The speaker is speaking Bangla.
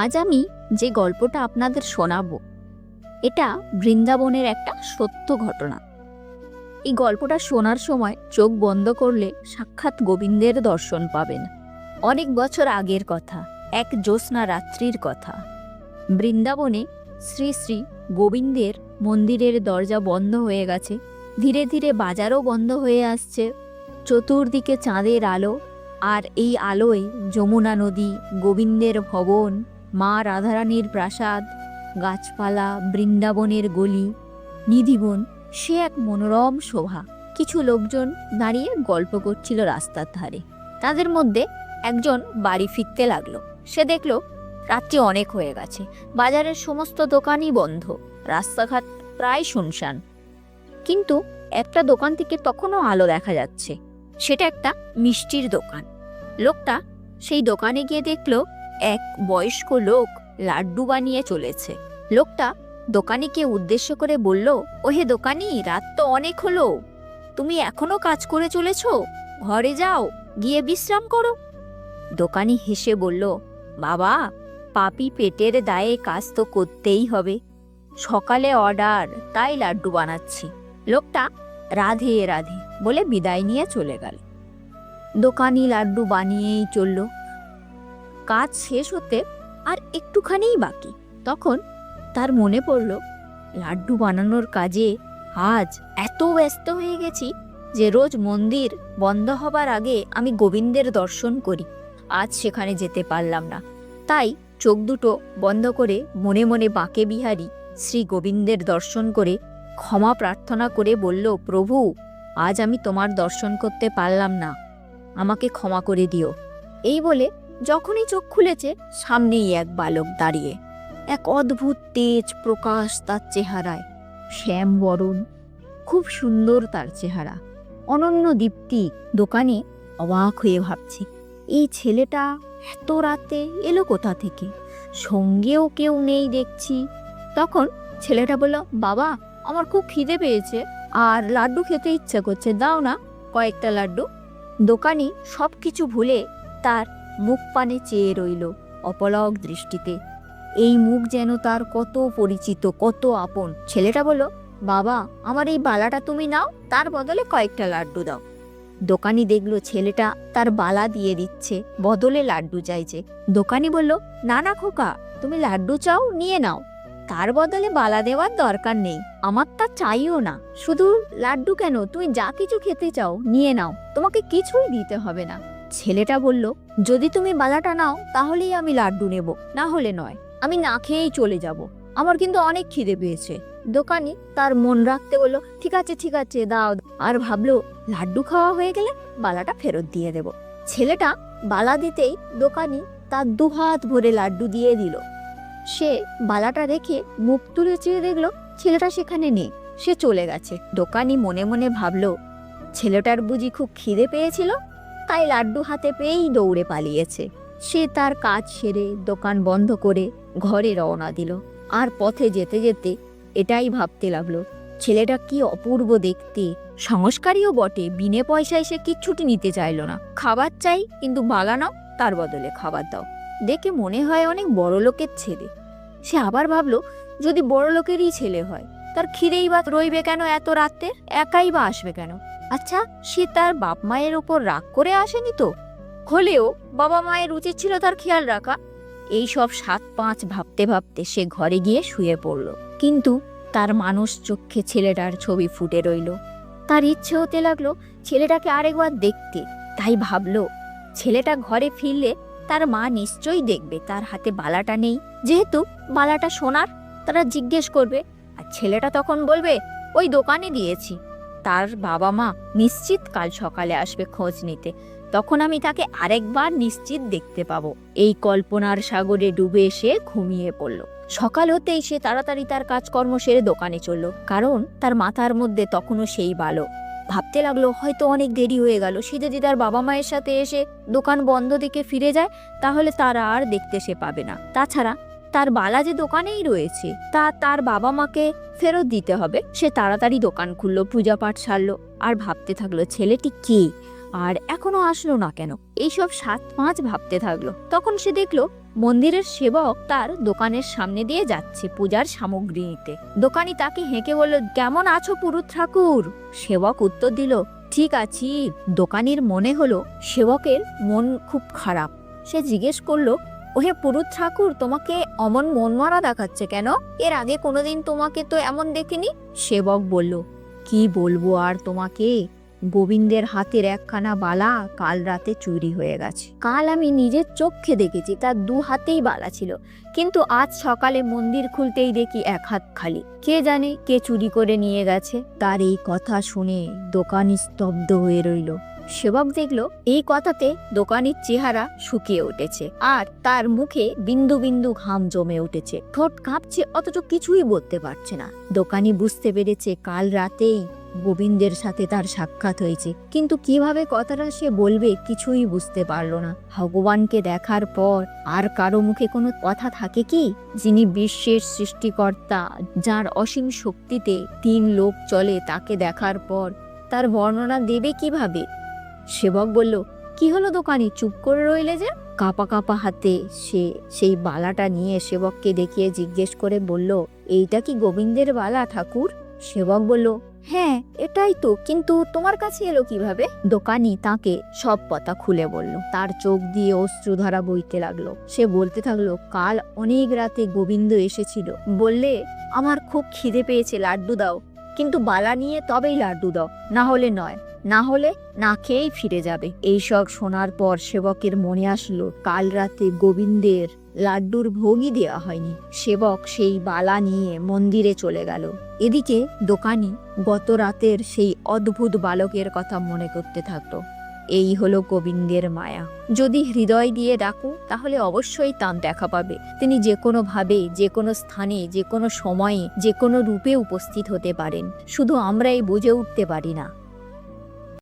আজ আমি যে গল্পটা আপনাদের শোনাবো, এটা বৃন্দাবনের একটা সত্য ঘটনা। এই গল্পটা শোনার সময় চোখ বন্ধ করলে সাক্ষাৎ গোবিন্দের দর্শন পাবেন। অনেক বছর আগের কথা, এক জ্যোৎস্না রাত্রির কথা। বৃন্দাবনে শ্রী শ্রী গোবিন্দের মন্দিরের দরজা বন্ধ হয়ে গেছে। ধীরে ধীরে বাজারও বন্ধ হয়ে আসছে। চতুর্দিকে চাঁদের আলো, আর এই আলোয় যমুনা নদী, গোবিন্দের ভবন মা রাধারানীর প্রাসাদ, গাছপালা, বৃন্দাবনের গলি, নিধিবন, সে এক মনোরম শোভা। কিছু লোকজন দাঁড়িয়ে গল্প করছিল রাস্তার ধারে। তাদের মধ্যে একজন বাড়ি ফিরতে লাগল। সে দেখল, রাত্রি অনেক হয়ে গেছে। বাজারের সমস্ত দোকানই বন্ধ। রাস্তাঘাট প্রায় শুনশান। কিন্তু একটা দোকান থেকে তখনও আলো দেখা যাচ্ছে। সেটা একটা মিষ্টির দোকান। লোকটা সেই দোকানে গিয়ে দেখল এক বয়স্ক লোক লাড্ডু বানিয়ে চলেছে। লোকটা দোকানিকে উদ্দেশ্য করে বলল, ওহে দোকানি, রাত তো অনেক হলো। তুমি এখনও কাজ করে চলেছ? ঘরে যাও, গিয়ে বিশ্রাম করো। দোকানি হেসে বলল, বাবা, পাপি পেটের দায়ে কাজ তো করতেই হবে। সকালে অর্ডার, তাই লাড্ডু বানাচ্ছি। লোকটা রাধে রাধে বলে বিদায় নিয়ে চলে গেল। দোকানি লাড্ডু বানিয়েই চলল। কাজ শেষ হতে আর একটুখানিই বাকি। তখন তার মনে পড়ল, লাড্ডু বানানোর কাজে আজ এত ব্যস্ত হয়ে গেছি যে রোজ মন্দির বন্ধ হবার আগে আমি গোবিন্দের দর্শন করি। আজ সেখানে যেতে পারলাম না। তাই চোখ দুটো বন্ধ করে মনে মনে বাঁকে বিহারি শ্রী গোবিন্দের দর্শন করে ক্ষমা প্রার্থনা করে বলল, প্রভু, আজ আমি তোমার দর্শন করতে পারলাম না। আমাকে ক্ষমা করে দিও। এই বলে যখনই চোখ খুলেছে, সামনেই এক বালক দাঁড়িয়ে। এক অদ্ভুত তেজ প্রকাশ তার চেহারায়। শ্যাম বরণ খুব সুন্দর তার চেহারা। অনন্য দীপ্তি দোকানে অবাক হয়ে ভাবছে, এই ছেলেটা এত রাতে এলো কোথা থেকে? সঙ্গেও কেউ নেই দেখছি। তখন ছেলেটা বলল, বাবা, আমার খুব খিদে পেয়েছে, আর লাড্ডু খেতে ইচ্ছা করছে। দাও না, কয়েকটা লাড্ডু। দোকানি সব কিছু ভুলে তার মুখ পানে চেয়ে রইল অপলক দৃষ্টিতে। এই মুখ যেন তার কত পরিচিত, কত আপন। ছেলেটা বলল, বাবা, আমার এই বালাটা তুমি নাও, তার বদলে কয়েকটা লাড্ডু দাও। দোকানি দেখল ছেলেটা তার বালা দিয়ে দিচ্ছে, বদলে লাড্ডু চাইছে। দোকানি বলল, না না খোকা, তুমি লাড্ডু চাও, নিয়ে নাও। তার বদলে বালা দেওয়ার দরকার নেই, আমার তা চাইও না। শুধু লাড্ডু কেন, তুমি যা কিছু খেতে চাও, নিয়ে নাও। তোমাকে কিছুই দিতে হবে না। ছেলেটা বলল, যদি তুমি বালাটা নাও, তাহলেই আমি লাড্ডু নেব। না হলে নয়। আমি না খেয়েই চলে যাব। আমার কিন্তু অনেক খিদে পেয়েছে। দোকানি তার মন রাখতে বলল, ঠিক আছে ঠিক আছে, দাও। আর ভাবলো, লাড্ডু খাওয়া হয়ে গেলে বালাটা ফেরত দিয়ে দেব। ছেলেটা বালা দিতেই দোকানি তার দুহাত ভরে লাড্ডু দিয়ে দিল। সে বালাটা রেখে মুখ তুলে চেয়ে দেখল, ছেলেটা সেখানে নেই। সে চলে গেছে। দোকানি মনে মনে ভাবলো, ছেলেটার বুঝি খুব খিদে পেয়েছিল? তাই লাড্ডু হাতে পেয়েই দৌড়ে পালিয়েছে। সে তার কাজ সেরে দোকান বন্ধ করে ঘরে রওনা দিল। আর পথে যেতে যেতে এটাই ভাবতে লাগল, ছেলেটা কি অপূর্ব দেখতে। সংস্কারীও বটে, বিনে পয়সায় সে কিচ্ছুটি নিতে চাইলো না। খাবার চাই, কিন্তু বালা নাও, তার বদলে খাবার দাও। দেখে মনে হয় অনেক বড় লোকের ছেলে। সে আবার ভাবলো, যদি বড় লোকেরই ছেলে হয়, তার খিদেই বা রইবে কেন এত রাতে একাই বা আসবে কেন? আচ্ছা সে তার বাপ মায়ের ওপর রাগ করে আসেনি তো? হলেও বাবা মায়ের উচিত ছিল তার খেয়াল রাখা। এই সব সাত পাঁচ ভাবতে ভাবতে সে ঘরে গিয়ে শুয়ে পড়ল। কিন্তু তার মানুষ চোখে ছেলেটার ছবি ফুটে রইল। তার ইচ্ছে হতে লাগল ছেলেটাকে আরেকবার দেখতে। তাই ভাবলো, ছেলেটা ঘরে ফিরলে তার মা নিশ্চয়ই দেখবে, তার হাতে বালাটা নেই। যেহেতু বালাটা সোনার, তারা জিজ্ঞেস করবে, আর ছেলেটা তখন বলবে, ওই দোকানে দিয়েছি। তার বাবা মা নিশ্চিত কাল সকালে আসবে খোঁজ নিতে। তখন আমি তাকে আরেকবার নিশ্চিত দেখতে পাবো। এই কল্পনার সাগরে ডুবে এসে ঘুমিয়ে পড়ল। সকাল হতেই সে তাড়াতাড়ি তার কাজকর্ম সেরে দোকানে চলল, কারণ তার মাথার মধ্যে তখনও সেই বালো ভাবতে লাগল, হয়তো অনেক দেরি হয়ে গেল। সে যদি তার বাবা মায়ের সাথে এসে দোকান বন্ধ দেখে ফিরে যায়, তাহলে তারা আর দেখতে সে পাবে না। তাছাড়া তার বালা যে দোকানেই রয়েছে। তা তার বাবা মাকে ফেরত দিতে হবে। সে তাড়াতাড়ি দোকান খুললো, পূজা পাঠ সারলো আর ভাবতে থাকল, ছেলেটি কে? আর এখনও আসলো না কেন? এইসব সাত পাঁচ ভাবতে থাকল। তখন সে দেখল, মন্দিরের সেবক তার দোকানের সামনে দিয়ে যাচ্ছে পূজার সামগ্রী নিতে দোকানি তাকে হেঁকে বলল, কেমন আছো পুরুত ঠাকুর? সেবক উত্তর দিল, ঠিক আছি। দোকানির মনে হলো, সেবকের মন খুব খারাপ। সে জিজ্ঞেস করল ওহে পুরুত ঠাকুর, তোমাকে অমন মন মারা দেখাচ্ছে কেন? এর আগে কোনোদিন তোমাকে তো এমন দেখিনি? সেবক বলল, কি বলব আর তোমাকে? গোবিন্দের হাতের একখানা বালা কাল রাতে চুরি হয়ে গেছে। কাল আমি নিজের চোখে দেখেছি, তার দু হাতেই বালা ছিল। কিন্তু আজ সকালে মন্দির খুলতেই দেখি এক হাত খালি। কে জানে কে চুরি করে নিয়ে গেছে? তার এই কথা শুনে দোকানি স্তব্ধ হয়ে রইল। সেবক দেখল এই কথাতে দোকানির চেহারা শুকিয়ে উঠেছে আর তার মুখে বিন্দু বিন্দু ঘাম জমে উঠেছে। ঠোঁট কাঁপছে, অথচ কিছুই বলতে পারছে না। দোকানি বুঝতে পেরেছে কাল রাতেই গোবিন্দের সাথে তার সাক্ষাৎ হয়েছে। কিন্তু কীভাবে কথাটা সে বলবে কিছুই বুঝতে পারল না। ভগবানকে দেখার পর আর কারও মুখে কোনো কথা থাকে কি? যিনি বিশ্বের সৃষ্টিকর্তা, যার অসীম শক্তিতে তিন লোক চলে তাকে দেখার পর তার বর্ণনা দেবে কীভাবে? সেবক বলল, কি হলো দোকানি? চুপ করে রইলে যে? কাপা কাপা হাতে সে সেই বালাটা নিয়ে সেবককে দেখিয়ে জিজ্ঞেস করে বলল, এইটা কি গোবিন্দের বালা, ঠাকুর? সেবক বলল হ্যাঁ এটাই তো, কিন্তু তোমার কাছে এলো কীভাবে? দোকানি তাকে সব কথা খুলে বলল। তার চোখ দিয়ে অশ্রুধারা বইতে লাগল। সে বলতে থাকল, কাল অনেক রাতে গোবিন্দ এসেছিল। বললে, আমার খুব খিদে পেয়েছে, লাড্ডু দাও। কিন্তু বালা নিয়ে তবেই লাড্ডু দাও না হলে নয়। না হলে না খেয়েই ফিরে যাবে। এইসব শোনার পর সেবকের মনে আসলো, কাল রাতে গোবিন্দের লাড্ডুর ভোগই দেওয়া হয়নি। সেবক সেই বালা নিয়ে মন্দিরে চলে গেল। এদিকে দোকানি গত রাতের সেই অদ্ভুত বালকের কথা মনে করতে থাকল। এই হলো গোবিন্দের মায়া। যদি হৃদয় দিয়ে ডাকো, তাহলে অবশ্যই তাঁর দেখা পাবে। তিনি যে কোনোভাবে যে কোনো স্থানে, যে কোনো সময়ে, যে কোনো রূপে উপস্থিত হতে পারেন। শুধু আমরাই বুঝে উঠতে পারি না।